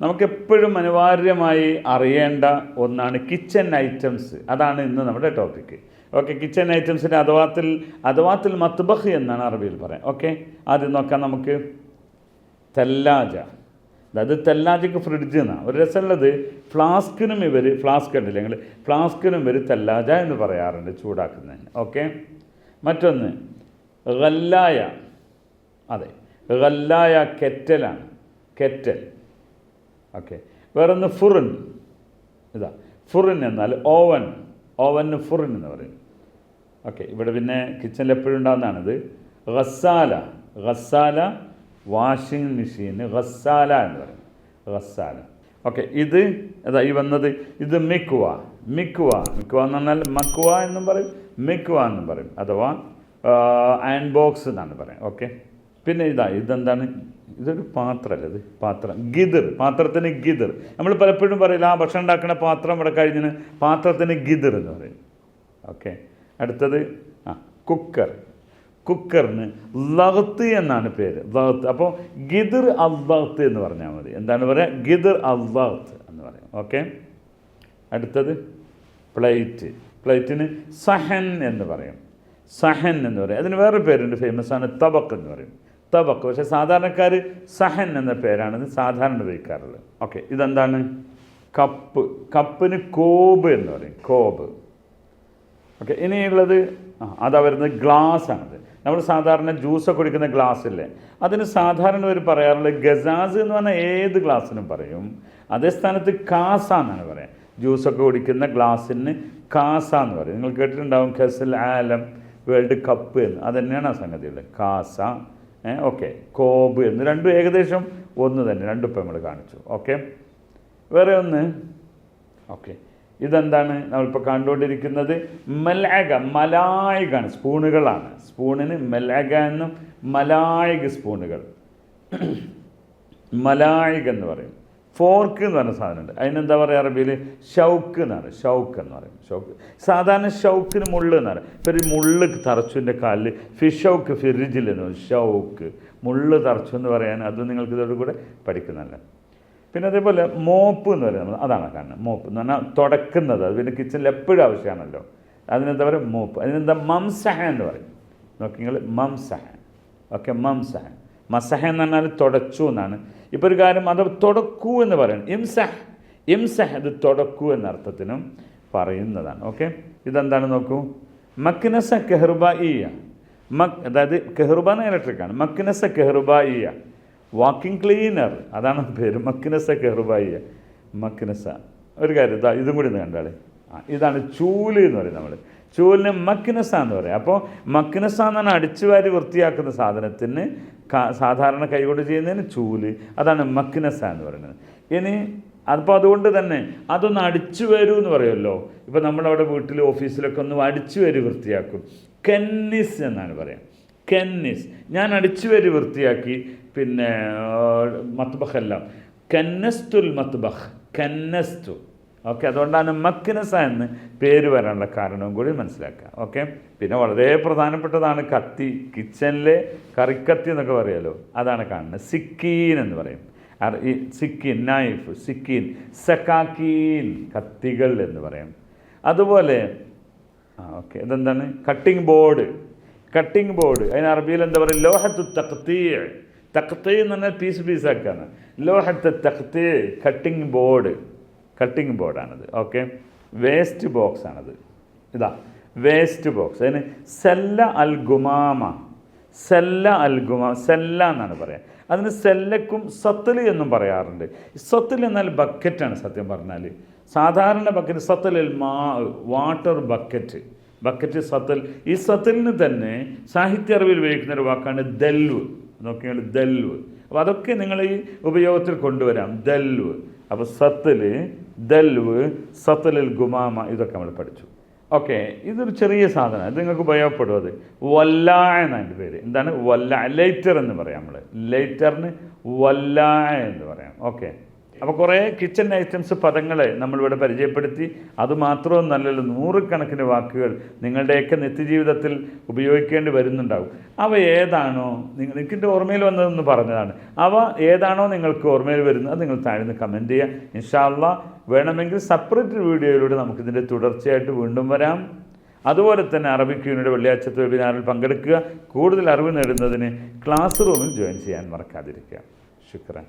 നമുക്ക് എപ്പോഴും അനിവാര്യമായി അറിയേണ്ട ഒന്നാണ് കിച്ചൺ ഐറ്റംസ് അതാണ് ഇന്ന് നമ്മുടെ ടോപ്പിക്ക് ഓക്കെ കിച്ചൺ ഐറ്റംസിന്റെ അഥവാത്തിൽ അഥവാത്തിൽ മത്ബഹ് എന്നാണ് അറബിയിൽ പറയാം. ഓക്കെ ആദ്യം നോക്കാം നമുക്ക്. തെല്ലാജ. അതായത് തെല്ലാജയ്ക്ക് ഫ്രിഡ്ജ് എന്നാണ് ഒരു രസമുള്ളത് ഫ്ലാസ്കിനും ഇവർ ഫ്ലാസ്ക് ഉണ്ടല്ലേ ഞങ്ങൾ ഫ്ലാസ്കിനും ഇവർ തെല്ലാജ എന്ന് പറയാറുണ്ട് ചൂടാക്കുന്നതിന്. ഓക്കെ മറ്റൊന്ന് ഗല്ലായ അതെ ഗല്ലായ കെറ്റലാണ്. കെറ്റൽ. ഓക്കെ വേറൊന്ന് ഫുറിൻ. ഇതാ. ഫുറിൻ എന്നാൽ ഓവൻ. ഓവന് ഫുറിൻ എന്ന് പറയും. ഓക്കെ ഇവിടെ പിന്നെ കിച്ചണിൽ എപ്പോഴും ഉണ്ടാകുന്നതാണിത് ഗസാല ഗസാല വാഷിംഗ് മെഷീന് ഗസാല എന്ന് പറയും. ഗസാല ഓക്കെ ഇത് അതാ ഈ വന്നത്. ഇത് മിക്വ. മിക്വ. മിക്വ എന്ന് പറഞ്ഞാൽ മക്വ എന്നും പറയും. മിക്വ എന്നും പറയും. അഥവാ അയൺ ബോക്സ് എന്നാണ് പറയാം ഓക്കെ പിന്നെ ഇതാ ഇതെന്താണ്? ഇതൊരു പാത്രമല്ല ഇത് പാത്രം. ഗിദർ. പാത്രത്തിന് ഗിദർ. നമ്മൾ പലപ്പോഴും പറയില്ല ആ ഭക്ഷണം ഉണ്ടാക്കുന്ന പാത്രം ഇവിടെ കഴിഞ്ഞിന് പാത്രത്തിന് ഗിദർ എന്ന് പറയും. ഓക്കെ. അടുത്തത് ആ കുക്കർ. കുക്കറിന് ലഹത്ത് എന്നാണ് പേര്. ലഹത്ത്. അപ്പോൾ ഗിദർ അള്ളഹത്ത് എന്ന് പറഞ്ഞാൽ മതി. എന്താണ് പറയുക ഗിദർ അള്ളഹത്ത് എന്ന് പറയും. ഓക്കെ. അടുത്തത് പ്ലേറ്റ്. പ്ലേറ്റിന് സഹൻ എന്ന് പറയും. സഹൻ എന്ന് പറയും. അതിന് വേറെ പേരുണ്ട് ഫേമസ് ആണ് തബക്ക് എന്ന് പറയും. തബക്ക് പക്ഷേ സാധാരണക്കാർ സഹൻ എന്ന പേരാണ്. സാധാരണ ഉപയോഗിക്കാറുള്ളത്. ഓക്കെ ഇതെന്താണ്? കപ്പ്. കപ്പിന് കോബ് എന്ന് പറയും. കോബ്. ഓക്കെ ഇനിയുള്ളത് ആ അതാ വരുന്നത് ഗ്ലാസ് ആണത് നമ്മൾ സാധാരണ ജ്യൂസൊക്കെ കുടിക്കുന്ന ഗ്ലാസ് ഇല്ലേ അതിന് സാധാരണ ഒരു പറയാറുള്ളത് ഗസാസ് എന്ന് പറഞ്ഞാൽ ഏത് ഗ്ലാസ്സിനും പറയും. അതേ സ്ഥാനത്ത് കാസ എന്നാണ് പറയാം ജ്യൂസൊക്കെ കുടിക്കുന്ന ഗ്ലാസ്സിന് കാസ എന്ന് പറയും. നിങ്ങൾ കേട്ടിട്ടുണ്ടാവും ഖസൽ ആലം വേൾഡ് കപ്പ് എന്ന്. അതന്നെയാണ് ആ സംഗതിയുള്ളത്. കാസ. ഓക്കെ. കോബ് എന്ന് രണ്ടും ഏകദേശം ഒന്ന് തന്നെ രണ്ടും ഇപ്പം നമ്മൾ കാണിച്ചു. ഓക്കെ. വേറെ ഒന്ന്? ഓക്കെ. ഇതെന്താണ് നമ്മളിപ്പോൾ കണ്ടുകൊണ്ടിരിക്കുന്നത്? മലാഗ മലായികാണ് സ്പൂണുകളാണ്. സ്പൂണിന് മലാഗ എന്നും മലായിക സ്പൂണുകൾ. മലായിക എന്ന് പറയും. ഫോർക്ക് എന്ന് പറഞ്ഞ സാധനമുണ്ട് അതിനെന്താ പറയുക അറബിയിൽ ഷൗക്ക് എന്നാണ് ഷൗക്ക് എന്ന് പറയും. ഷൗക്ക്. സാധാരണ ഷൗക്കിന് മുള്ള് എന്ന് പറയും. ഇപ്പോൾ ഒരു മുള്ള് തറച്ചുവിന്റെ കാലിൽ ഫിഷൗക്ക് ഫിറിജിൽ എന്ന് പറയും. ഷൗക്ക്. മുള്ള് തറച്ചു എന്ന് പറയാൻ അത് നിങ്ങൾക്ക് ഇതോട് കൂടെ പഠിക്കുന്നതല്ല? പിന്നെ അതേപോലെ മോപ്പ് എന്ന് പറയുന്നത് അതാണ് കാരണം. മോപ്പ് എന്ന് പറഞ്ഞാൽ തുടക്കുന്നത്. അത് പിന്നെ കിച്ചണിൽ എപ്പോഴും ആവശ്യമാണല്ലോ. അതിനെന്താ പറയുക മോപ്പ്. അതിനെന്താ? മംസഹ എന്ന് പറയും. നോക്കി മംസഹ. ഓക്കെ മംസഹ. മസഹ എന്ന് പറഞ്ഞാൽ തുടച്ചു എന്നാണ്. ഇപ്പോൾ ഒരു കാര്യം അത് തുടക്കൂ എന്ന് പറയണം ഇംസഹ് ഇംസഹ് അത് തുടക്കൂ എന്ന അർത്ഥത്തിനും പറയുന്നതാണ്. ഓക്കെ? ഇതെന്താണ് നോക്കൂ? മക്നസ കെഹ്റുബായിയ മക് അതായത് കെഹ്റുബ എന്ന ഇലക്ട്രിക്കാണ് മക്നസ കെഹ്റുബായിയ വാക്കിംഗ് ക്ലീനർ അതാണ് പേര്. മക്നസ കെഹ്റുബായിയ മക്നസ. ഒരു കാര്യം ഇതാ ഇതും കൂടി ഒന്ന് കണ്ടാളെ. ഇതാണ് ചൂൽ എന്ന് പറയും നമ്മൾ ചൂലിന് മക്നസ എന്ന് പറയും. അപ്പോൾ മക്കിനസ എന്നാണ് അടിച്ചു വാരി വൃത്തിയാക്കുന്ന സാധനത്തിന് സാധാരണ കൈകൊണ്ട് ചെയ്യുന്നതിന് ചൂൽ. അതാണ് മക്നസ എന്ന് പറയുന്നത്. ഇനി അപ്പോൾ അതുകൊണ്ട് തന്നെ അതൊന്ന് അടിച്ചു വരൂ എന്ന് പറയുമല്ലോ. ഇപ്പോൾ നമ്മളവിടെ വീട്ടിൽ ഓഫീസിലൊക്കെ ഒന്ന് അടിച്ചു വരി വൃത്തിയാക്കും. കെന്നിസ് എന്നാണ് പറയാം. കെന്നിസ്. ഞാൻ അടിച്ചു വരി വൃത്തിയാക്കി. പിന്നെ മത്ബഹെല്ലാം കെന്നസ്തുൽ മത്ബഹ്. കന്നസ്തു. ഓക്കെ അതുകൊണ്ടാണ് മക്കിനസ എന്ന് പേര് വരാനുള്ള കാരണവും കൂടി മനസ്സിലാക്കുക. ഓക്കെ പിന്നെ വളരെ പ്രധാനപ്പെട്ടതാണ് കത്തി കിച്ചണിലെ കറിക്കത്തി എന്നൊക്കെ പറയാലോ. അതാണ് കാണുന്നത്. സിക്കീൻ എന്ന് പറയും. ഈ സിക്കീൻ നൈഫ് സിക്കീൻ സക്കാക്കീൻ കത്തികൾ എന്ന് പറയും. അതുപോലെ ആ ഓക്കെ അതെന്താണ് കട്ടിംഗ് ബോർഡ്. Cutting board. അതിന് അറബിയിൽ എന്താ പറയുക? ലോഹത്ത് തക്തീ തക്തീ എന്ന് പറഞ്ഞാൽ പീസ് പീസാക്കാണ്. ലോഹത്ത് തക്തീ കട്ടിംഗ് ബോർഡ്. കട്ടിംഗ് ബോർഡാണത് ഓക്കെ വേസ്റ്റ് ബോക്സ് ആണത്. ഇതാ വേസ്റ്റ് ബോക്സ് അതിന് സെല്ല അൽ ഗുമാമ സെല്ല അൽ ഗുമാമ സെല്ല എന്നാണ് പറയുക അതിന് സെല്ലക്കും സത്തൽ എന്നും പറയാറുണ്ട്. സത്തൽ എന്നാൽ ബക്കറ്റാണ് സത്യം പറഞ്ഞാൽ സാധാരണ ബക്കറ്റ് സത്തൽ മാ വാട്ടർ ബക്കറ്റ് ബക്കറ്റ് സത്തൽ. ഈ സത്തലിന് തന്നെ സാഹിത്യ അറിവിൽ ഉപയോഗിക്കുന്ന ഒരു വാക്കാണ് ദൽവ് നോക്കിയാൽ ദൽവ് അപ്പോൾ അതൊക്കെ നിങ്ങൾ ഈ ഉപയോഗത്തിൽ കൊണ്ടുവരാം. ദൽവ് അപ്പോൾ സത്തൽ ദൽവ് സത്തലിൽ ഗുമാമ ഇതൊക്കെ നമ്മൾ പഠിച്ചു. ഓക്കെ ഇതൊരു ചെറിയ സാധനം. ഇത് നിങ്ങൾക്ക് ഉപയോഗപ്പെടും അത്. വല്ല എന്നാണ് എന്റെ പേര്. എന്താണ്? വല്ല ലൈറ്റർ എന്ന് പറയാം നമ്മൾ ലൈറ്ററിന് വല്ല എന്ന് പറയാം. ഓക്കെ അപ്പോൾ കുറേ കിച്ചൺ ഐറ്റംസ് പദങ്ങളെ നമ്മളിവിടെ പരിചയപ്പെടുത്തി. അതുമാത്രമൊന്നല്ലല്ലോ നൂറുകണക്കിന് വാക്കുകൾ നിങ്ങളുടെയൊക്കെ നിത്യജീവിതത്തിൽ ഉപയോഗിക്കേണ്ടി വരുന്നുണ്ടാവും. അവ ഏതാണോ നിങ്ങൾ എനിക്കിന്റെ ഓർമ്മയിൽ വന്നതെന്ന് പറഞ്ഞതാണ്. അവ ഏതാണോ നിങ്ങൾക്ക് ഓർമ്മയിൽ വരുന്നത് അത് നിങ്ങൾ താഴ്ന്ന് കമന്റ് ചെയ്യുക ഇൻഷാല്ല വേണമെങ്കിൽ സെപ്പറേറ്റ് വീഡിയോയിലൂടെ നമുക്കിതിന്റെ തുടർച്ചയായിട്ട് വീണ്ടും വരാം. അതുപോലെ തന്നെ അറബിക് യൂണിയുടെ വെള്ളിയാഴ്ചത്തെ വെബിനാറിൽ പങ്കെടുക്കുക. കൂടുതൽ അറിവ് നേടുന്നതിന് ക്ലാസ് റൂമിൽ ജോയിൻ ചെയ്യാൻ മറക്കാതിരിക്കുക. ശുക്രൻ.